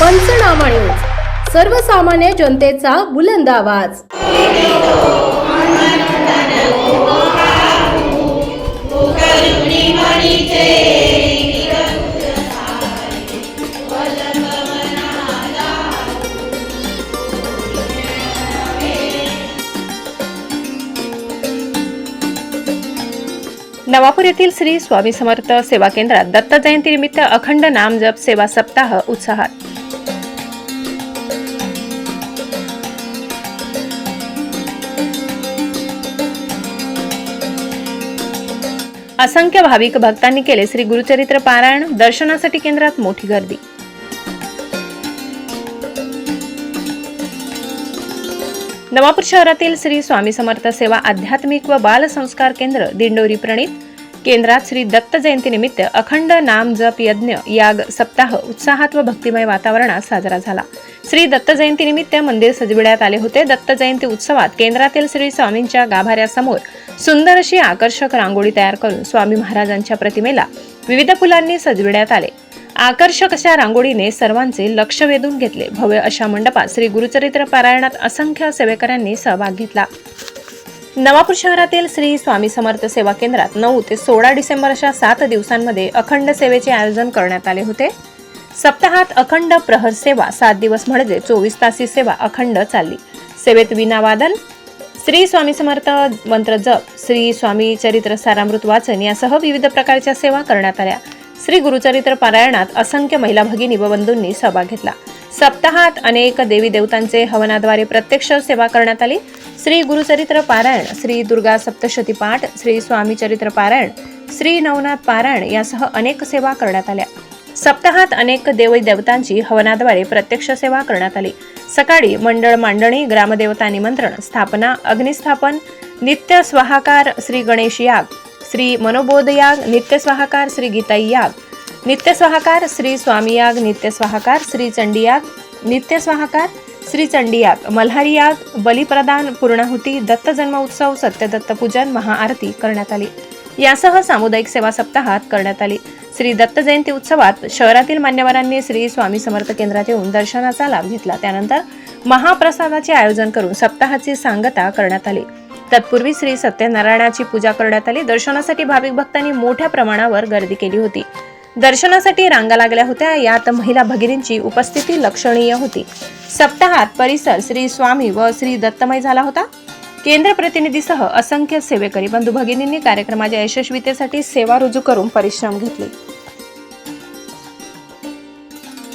पंचनामा न्यूज. सर्वसामान्य जनतेचा बुलंद आवाज. नवापूर येथील श्री स्वामी समर्थ सेवा केंद्रात दत्त जयंतीनिमित्त अखंड नामजप सेवा सप्ताह उत्साहात. असंख्य भाविक भक्तांनी केले श्री गुरुचरित्र पारायण दर्शनासाठी केंद्रात मोठी गर्दी. नवापूर शहरातील श्री स्वामी समर्थ सेवा आध्यात्मिक व बाल संस्कार केंद्र दिंडोरी प्रणित केंद्रात श्री दत्त जयंतीनिमित्त अखंड नाम जप यज्ञ याग सप्ताह उत्साहात व भक्तिमय वातावरणात साजरा झाला. श्री दत्त जयंतीनिमित्त मंदिर सजविण्यात आले होते. दत्त जयंती उत्सवात केंद्रातील श्री स्वामींच्या गाभाऱ्यासमोर सुंदर अशी आकर्षक रांगोळी तयार करून स्वामी महाराजांच्या प्रतिमेला विविध फुलांनी सजविण्यात आले. आकर्षक अशा रांगोळीने सर्वांचे लक्ष वेधून घेतले. भव्य अशा मंडपात श्री गुरुचरित्र पारायणात असंख्य सेवेकऱ्यांनी सहभाग घेतला. नवापूर शहरातील श्री स्वामी समर्थ सेवा केंद्रात नऊ ते सोळा डिसेंबर अशा सात दिवसांमध्ये अखंड सेवेचे आयोजन करण्यात आले होते. सप्ताहात अखंड प्रहर सेवा सात दिवस म्हणजे चोवीस तासी सेवा अखंड चालली. सेवेत विनावादन श्री स्वामी समर्थ मंत्र जप श्री स्वामी चरित्र सारामृत वाचन यासह विविध प्रकारच्या सेवा करण्यात आल्या. श्री गुरुचरित्र पारायणात असंख्य महिला भगिनी व बंधूंनी सहभाग घेतला. सप्ताहात अनेक देवी देवतांचे हवनाद्वारे प्रत्यक्ष सेवा करण्यात आली. श्री गुरुचरित्र पारायण श्री दुर्गा सप्तशती पाठ श्री स्वामी चरित्र पारायण श्री नवनाथ पारायण यासह अनेक सेवा करण्यात आल्या. सप्ताहात अनेक देवी देवतांची हवनाद्वारे प्रत्यक्ष सेवा करण्यात आली. सकाळी मंडळ मांडणी ग्रामदेवता निमंत्रण स्थापना अग्निस्थापन नित्य स्वाहाकार श्री गणेश याग श्री मनोबोध याग नित्य स्वाहाकार श्री गीताई याग नित्य स्वाहाकार श्री स्वामी याग नित्य स्वाहाकार श्री चंडी याग नित्य स्वाहाकार श्री चंडी याग मल्हारी याग बलिप्रदान पूर्णाहुती दत्त जन्म उत्सव सत्यदत्त पूजन महाआरती करण्यात आली. यासह सामुदायिक सेवा सप्ताहात करण्यात आली. श्री दत्त जयंती उत्सवात शहरातील मान्यवरांनी श्री स्वामी समर्थ केंद्रात येऊन दर्शनाचा लाभ घेतला. त्यानंतर महाप्रसादाचे आयोजन करून सप्ताहाची सांगता करण्यात आली. तत्पूर्वी श्री सत्यनारायणाची पूजा करण्यात आली. दर्शनासाठी भाविक भक्तांनी मोठ्या प्रमाणावर गर्दी केली होती. दर्शनासाठी रांगा लागल्या होत्या. यात महिला भगिनींची उपस्थिती लक्षणीय होती. सप्ताहात परिसर श्री स्वामी व श्री दत्तमय झाला होता. केंद्र प्रतिनिधीसह असंख्य सेवेकरी बंधू भगिनींनी कार्यक्रमाच्या यशस्वीतेसाठी सेवा रुजू करून परिश्रम घेतले.